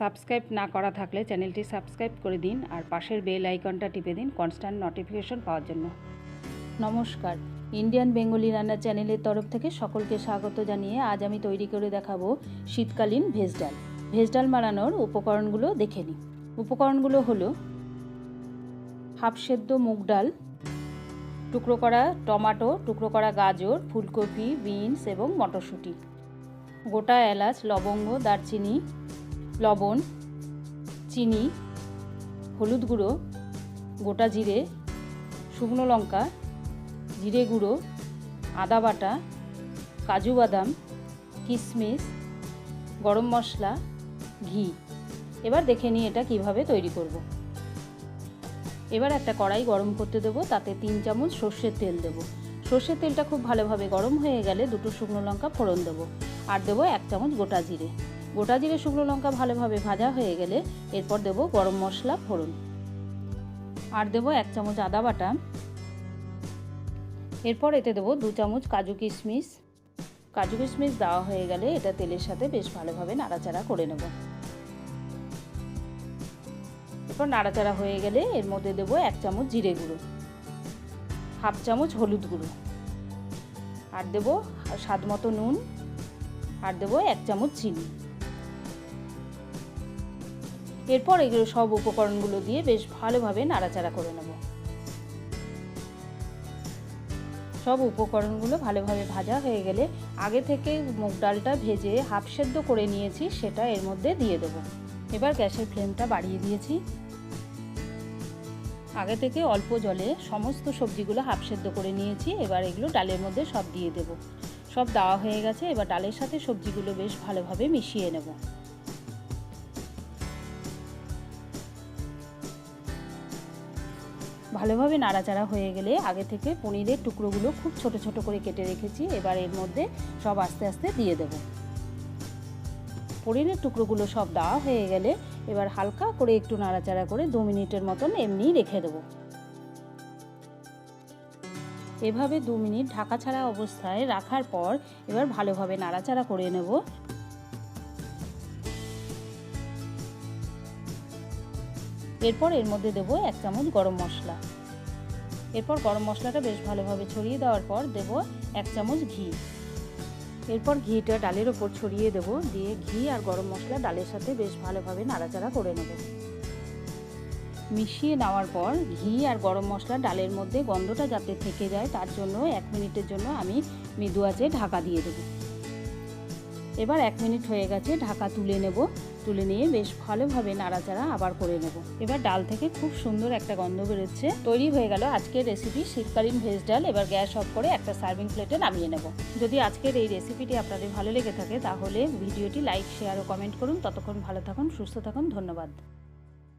Subscribe না করা থাকলে চ্যানেলটি সাবস্ক্রাইব করে দিন আর পাশের বেল আইকনটা টিপে দিন কনস্ট্যান্ট নোটিফিকেশন পাওয়ার জন্য। নমস্কার। ইন্ডিয়ান বেঙ্গলি রান্নার চ্যানেলের তরফ থেকে সকলকে স্বাগত জানিয়ে আজ আমি তৈরি করে দেখাবো শীতকালীন ভেজ ডাল। ভেজ ডাল বানানোর উপকরণগুলো দেখে নিই। উপকরণগুলো হলো হাফ সেদ্ধ মুগ ডাল, টুকরো করা টমাটো, টুকরো করা গাজর, ফুলকপি, বিনস এবং মটরশুঁটি, গোটা এলাচ, লবঙ্গ, দারচিনি লবণ, চিনি, হলুদ গুঁড়ো, গোটা জিরে, শুকনো লঙ্কা, জিরে গুঁড়ো, আদা বাটা, কাজু বাদাম কিশমিশ গরম মশলা, ঘি। এবার দেখে নিই এটা কীভাবে তৈরি করব। এবার একটা কড়াই গরম করতে দেবো, তাতে তিন চামচ সর্ষের তেল দেবো। সর্ষের তেলটা খুব ভালোভাবে গরম হয়ে গেলে দুটো শুকনো লঙ্কা ফোড়ন দেবো। আর দেবো এক চামচ গোটা জিরে। গোটা জিরে শুকনো লঙ্কা ভালোভাবে ভাজা হয়ে গেলে এরপর দেবো গরম মশলা, ফোড়ন। আর দেবো এক চামচ আদা বাটা। এরপর এতে দেবো দু চামচ কাজু কিশমিশ। কাজু কিশমিশ দেওয়া হয়ে গেলে এটা তেলের সাথে বেশ ভালোভাবে নাড়াচাড়া করে নেব। এরপর নাড়াচাড়া হয়ে গেলে এর মধ্যে দেবো এক চামচ জিরে গুঁড়ো, হাফ চামচ হলুদ গুঁড়ো। আর দেবো স্বাদ মতো নুন। আর দেবো এক চামচ চিনি। এরপর এগুলো সব উপকরণগুলো দিয়ে বেশ ভালোভাবে নাড়াচাড়া করে নেব। সব উপকরণগুলো ভালোভাবে ভাজা হয়ে গেলে আগে থেকে মুগ ডালটা ভেজে হাফ সেদ্ধ করে নিয়েছি, সেটা এর মধ্যে দিয়ে দেব। এবার গ্যাসের ফ্লেমটা বাড়িয়ে দিয়েছি। আগে থেকে অল্প জলে সমস্ত সবজিগুলো হাফ সেদ্ধ করে নিয়েছি, এবার এগুলো ডালের মধ্যে সব দিয়ে দেব। সব দেওয়া হয়ে গেছে, এবার ডালের সাথে সবজিগুলো বেশ ভালোভাবে মিশিয়ে নেব। ভালোভাবে নাড়াচাড়া হয়ে গেলে আগে থেকে পনিরের টুকরোগুলো খুব ছোট ছোট করে কেটে রেখেছি। এবার এর মধ্যে সব আস্তে আস্তে দিয়ে দেব। পনিরের টুকরোগুলো সব দেওয়া হয়ে গেলে এবার হালকা করে একটু নাড়াচাড়া করে দু মিনিটের মতন এমনি রেখে দেবো। এভাবে দু মিনিট ঢাকা ছাড়া অবস্থায় রাখার পর এবার ভালোভাবে নাড়াচাড়া করে নেব। এরপর এর মধ্যে দেবো এক চামচ গরম মশলা। এরপর গরম মশলাটা বেশ ভালোভাবে ছড়িয়ে দেওয়ার পর দেব এক চামচ ঘি। এরপর ঘিটা ডালের ওপর ছড়িয়ে দেব, দিয়ে ঘি আর গরম মশলা ডালের সাথে বেশ ভালোভাবে নাড়াচাড়া করে নেব। মিশিয়ে নেওয়ার পর ঘি আর গরম মশলা ডালের মধ্যে গন্ধটা যাতে থেকে যায়, তার জন্য এক মিনিটের জন্য আমি মৃদু আঁচে ঢাকা দিয়ে দেবো। এবার এক মিনিট হয়ে গেছে, ঢাকা তুলে নেব। তুলে নিয়ে বেশ ভালোভাবে নাড়াচাড়া আবার করে নেব। এবার ডাল থেকে খুব সুন্দর একটা গন্ধ বেরোচ্ছে। তৈরি হয়ে গেল আজকের রেসিপি শীতকালীন ভেজ ডাল। এবার গ্যাস অফ করে একটা সার্ভিং প্লেটে নামিয়ে নেব। যদি আজকের এই রেসিপিটি আপনাদের ভালো লেগে থাকে, তাহলে ভিডিওটি লাইক শেয়ার ও কমেন্ট করুন। ততক্ষণ ভালো থাকুন, সুস্থ থাকুন, ধন্যবাদ।